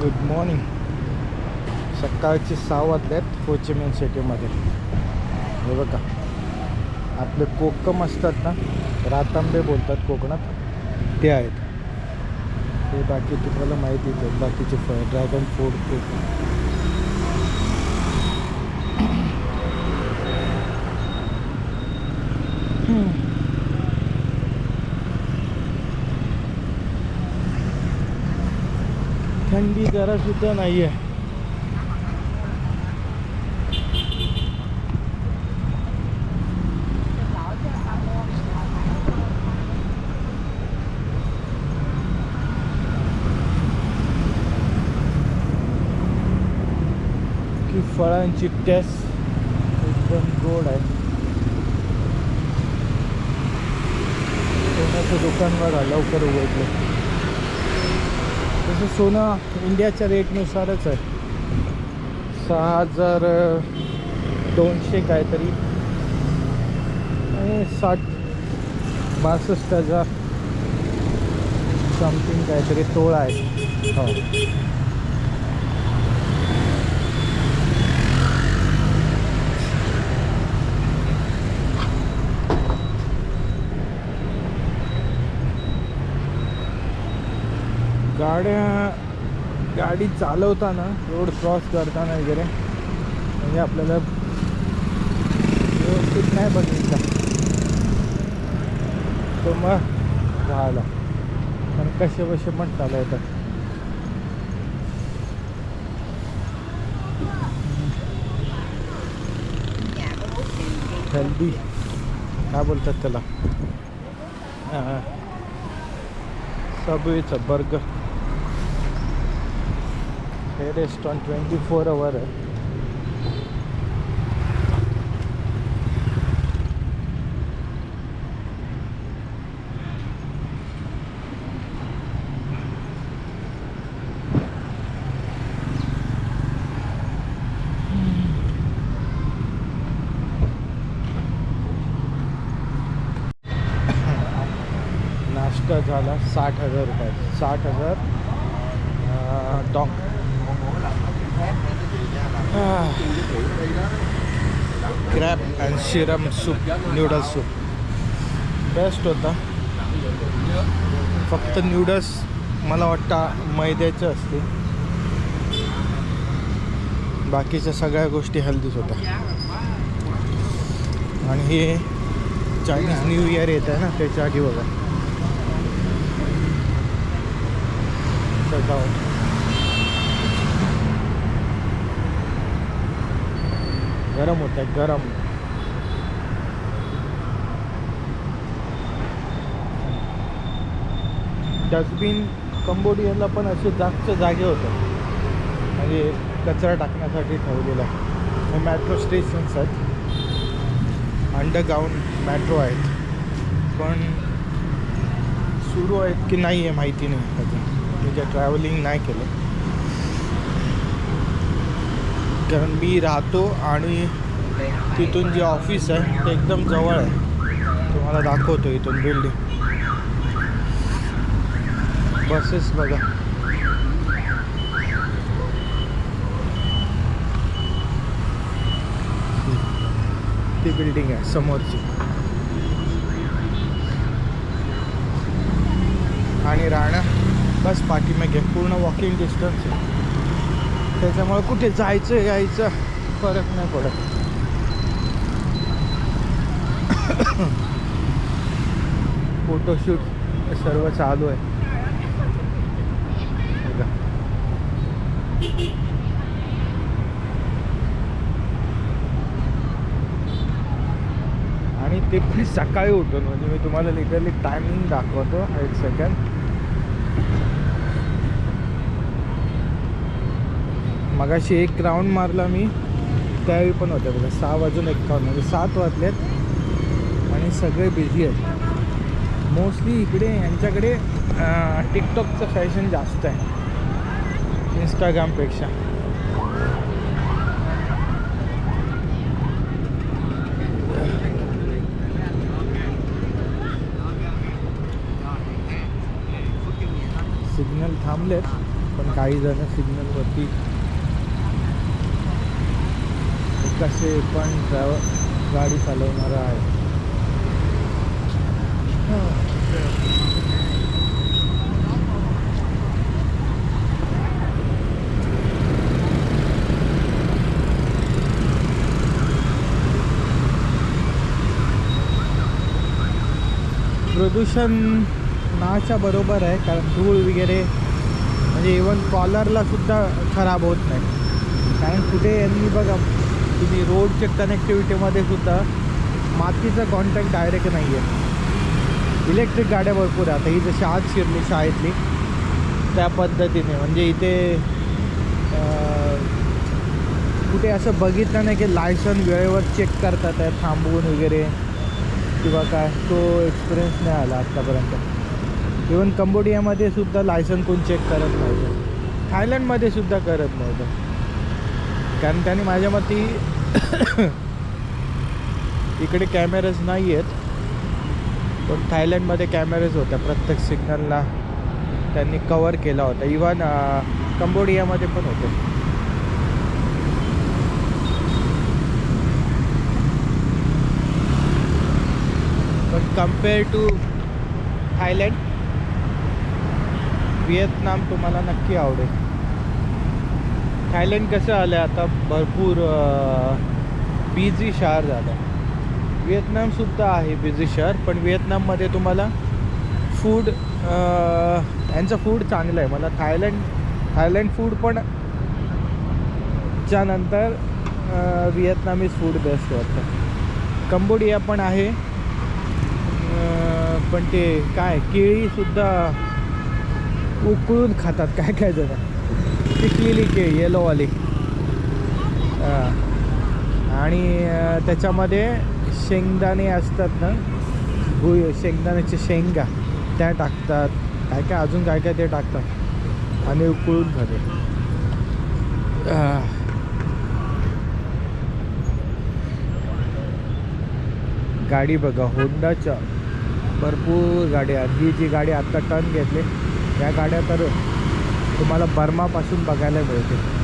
Good morning सकाळचे सहा वाजल्यात कोचिमिन सिटीमध्ये. हे बघा. आपले कोकम असतात ना रातांबे बोलतात कोकणात ते आहेत. ते बाकी तुम्हाला माहितीच आहे बाकीचे फळ ड्रॅगन फ्रूट कोकम थंडी जरा सुद्धा नाही आहे की फळांची टेस्ट एकदम गोड आहे. सोन्याचं दुकान बघा लवकर उघडलं. तसं सोनं इंडियाच्या रेटनुसारच आहे. सहा हजार दोनशे काहीतरी. आणि साठ बासष्ट हजार समथिंग काहीतरी तोळा आहे. हो. गाड्या गाडी चालवताना रोड क्रॉस करताना वगैरे म्हणजे आपल्याला व्यवस्थित नाही बघितला तो मग झाला पण कसे बसे पण चालू येतात हेल्दी. काय बोलतात त्याला? सबवेचा बर्गर. हे रेस्टॉरंट ट्वेंटी फोर आवर आहे नाश्ता झाला साठ हजार रुपये. साठ हजार dock. Crab and shrimp soup noodles soup best होता. फक्त न्यूडल्स मला वाटतं मैद्याचे असतील. बाकीच्या सगळ्या गोष्टी हेल्दीच होत्या आणि हे चायनीज न्यू इयर येत आहे ना त्याच्या आधी बघा. सजावट गरम होत आहे गरम. डस्टबिन कंबोडियनला पण असे जास्त जागे होतात म्हणजे कचरा टाकण्यासाठी ठेवलेला. हे मॅट्रो स्टेशन्स आहेत. अंडरग्राऊंड मॅट्रो आहेत. पण सुरू आहेत की नाही आहे माहिती नाही. अजून म्हणजे ट्रॅव्हलिंग नाही केलं. कारण मी राहतो आणि तिथून जे ऑफिस आहे ते एकदम जवळ आहे. तुम्हाला दाखवतो इथून बिल्डिंग बसेस बघा. ती बिल्डिंग आहे समोरची. आणि राहणं बस पाठीमागे पूर्ण वॉकिंग डिस्टन्स आहे. त्याच्यामुळे कुठे जायचं यायचं फरक नाही पडत. फोटोशूट सर्व चालू आहे. आणि ते पण सकाळी उठून म्हणजे मी तुम्हाला लिटरली टायमिंग दाखवतो एक सेकंड मगाशी एक राऊंड मारला मी त्यावेळी पण होत्या बघा सहा वाजून एक्कावन्न म्हणजे सात वाजलेत आणि सगळे बिझी आहेत. मोस्टली इकडे यांच्याकडे टिकटॉकचं फॅशन जास्त आहे. इंस्टाग्रामपेक्षा सिग्नल थांबलेत पण काही जण सिग्नलवरती कसे पण ट्रॅव गाडी चालवणार आहे. प्रदूषण नाच्या बरोबर आहे कारण धूळ वगैरे म्हणजे इवन कॉलरला सुद्धा खराब होत नाही. कारण कुठे यांनी बघा तुम्ही रोडच्या कनेक्टिव्हिटीमध्ये सुद्धा मातीचा कॉन्टॅक्ट डायरेक्ट नाही आहे इलेक्ट्रिक गाड्या भरपूर आहे आता ही जशी आज शिरली शाळेतली त्या पद्धतीने. म्हणजे इथे कुठे असं बघितलं नाही की लायसन वेळेवर चेक करतात आहे थांबवून वगैरे किंवा काय. तो एक्सपिरियन्स नाही आला आत्तापर्यंत इवन कंबोडियामध्ये सुद्धा लायसन कोण चेक करत नव्हतं. थायलंडमध्ये सुद्धा करत नव्हतं. कारण त्यांनी माझ्या मते इकडे कॅमेरेज नाही आहेत पण थायलंडमध्ये कॅमेरेज होत्या. प्रत्येक सिग्नलला त्यांनी कवर केला होता. इवन कंबोडियामध्ये पण होते. पण कंपेअर टू थायलंड व्हिएतनाम तुम्हाला नक्की आवडेल. थायलंड कसं आलं आता? भरपूर बिझी शहर झालं व्हिएतनामसुद्धा आहे बिझी शहर पण व्हिएतनाममध्ये तुम्हाला फूड यांचं फूड चांगलं आहे. मला थायलंड थायलंड फूड पण च्या नंतर व्हिएतनामीज फूड बेस्ट वाटतं. कंबोडिया पण आहे. पण ते काय केळीसुद्धा उकळून खातात. काय काय जरा. पिकलेली केळी येलोवाली आणि त्याच्यामध्ये शेंगदाणे असतात ना भुय शेंगदाण्याच्या शेंगा त्या टाकतात. काय काय अजून काय काय ते टाकतात. आणि उकळून झाले गाडी बघा होंडाच्या भरपूर गाड्या. ही जी गाडी आत्ता टर्न घेतली त्या गाड्या तर तुम्हाला बर्मापासून बघायला मिळते